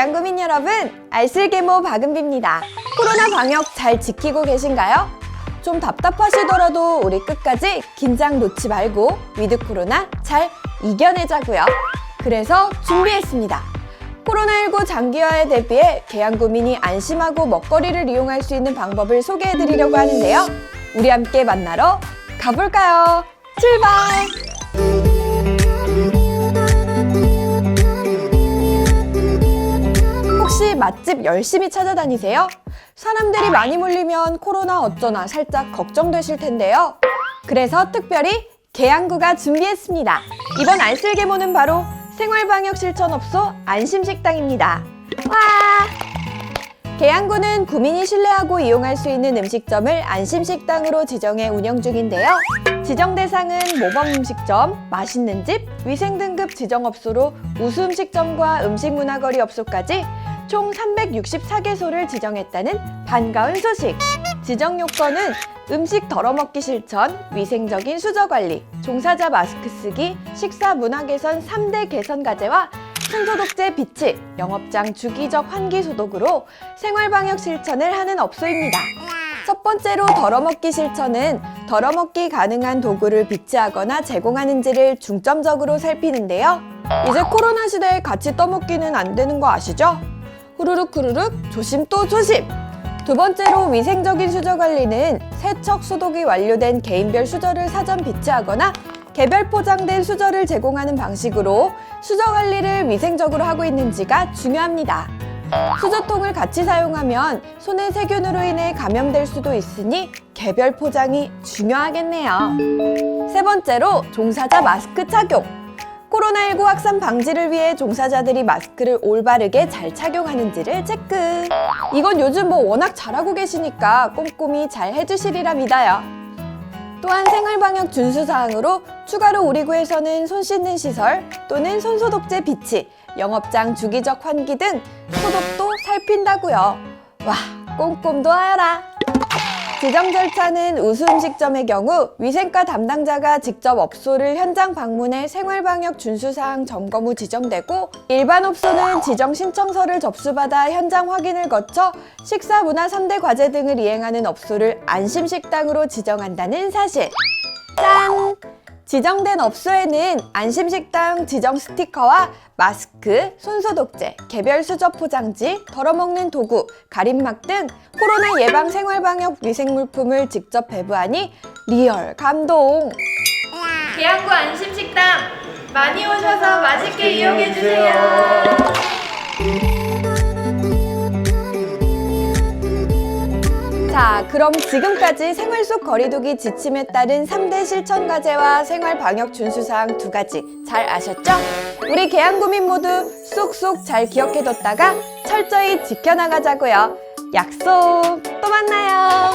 여러분, 알쓸개모 박은비입니다. 코로나 방역 잘 지키고 계신가요? 좀 답답하시더라도 우리 끝까지 긴장 놓지 말고 위드 코로나 잘 이겨내자고요. 그래서 준비했습니다. 코로나19 장기화에 대비해 계양구민이 안심하고 먹거리를 이용할 수 있는 방법을 소개해드리려고 하는데요. 우리 함께 만나러 가볼까요? 출발! 맛집 열심히 찾아다니세요? 사람들이 많이 몰리면 코로나 어쩌나 살짝 걱정되실 텐데요. 그래서 특별히 계양구가 준비했습니다. 이번 알쓸개모는 바로 생활방역 실천업소 안심식당입니다. 와! 계양구는 구민이 신뢰하고 이용할 수 있는 음식점을 안심식당으로 지정해 운영 중인데요. 지정 대상은 모범 음식점, 맛있는 집, 위생 등급 지정 업소로 우수 음식점과 음식 문화거리 업소까지 총 364개소를 지정했다는 반가운 소식. 지정 요건은 음식 덜어먹기 실천, 위생적인 수저 관리, 종사자 마스크 쓰기, 식사 문화 개선 3대 개선 과제와 손소독제 비치, 영업장 주기적 환기 소독으로 생활 방역 실천을 하는 업소입니다. 첫 번째로 덜어먹기 실천은 덜어먹기 가능한 도구를 비치하거나 제공하는지를 중점적으로 살피는데요. 이제 코로나 시대에 같이 떠먹기는 안 되는 거 아시죠? 후루룩 후루룩 조심 또 조심! 두 번째로 위생적인 수저 관리는 세척 소독이 완료된 개인별 수저를 사전 비치하거나 개별 포장된 수저를 제공하는 방식으로 수저 관리를 위생적으로 하고 있는지가 중요합니다. 수저통을 같이 사용하면 손의 세균으로 인해 감염될 수도 있으니 개별 포장이 중요하겠네요. 세 번째로 종사자 마스크 착용. 코로나19 확산 방지를 위해 종사자들이 마스크를 올바르게 잘 착용하는지를 체크. 이건 요즘 뭐 워낙 잘하고 계시니까 꼼꼼히 잘 해주시리라 믿어요. 또한 생활방역 준수사항으로 추가로 우리 구에서는 손 씻는 시설 또는 손소독제 비치, 영업장 주기적 환기 등 소독도 살핀다고요. 와, 꼼꼼도 하여라. 지정 절차는 우수 음식점의 경우 위생과 담당자가 직접 업소를 현장 방문해 생활방역 준수사항 점검 후 지정되고 일반 업소는 지정 신청서를 접수받아 현장 확인을 거쳐 식사 문화 3대 과제 등을 이행하는 업소를 안심식당으로 지정한다는 사실. 짠! 지정된 업소에는 안심식당 지정 스티커와 마스크, 손소독제, 개별 수저 포장지, 덜어먹는 도구, 가림막 등 코로나 예방 생활방역 위생물품을 직접 배부하니 리얼 감동! 계양구 안심식당 많이 오셔서 맛있게 이용해 주세요. 자, 그럼 지금까지 생활 속 거리두기 지침에 따른 3대 실천 과제와 생활 방역 준수사항 두 가지 잘 아셨죠? 우리 계양구민 모두 쏙쏙 잘 기억해뒀다가 철저히 지켜나가자고요. 약속! 또 만나요!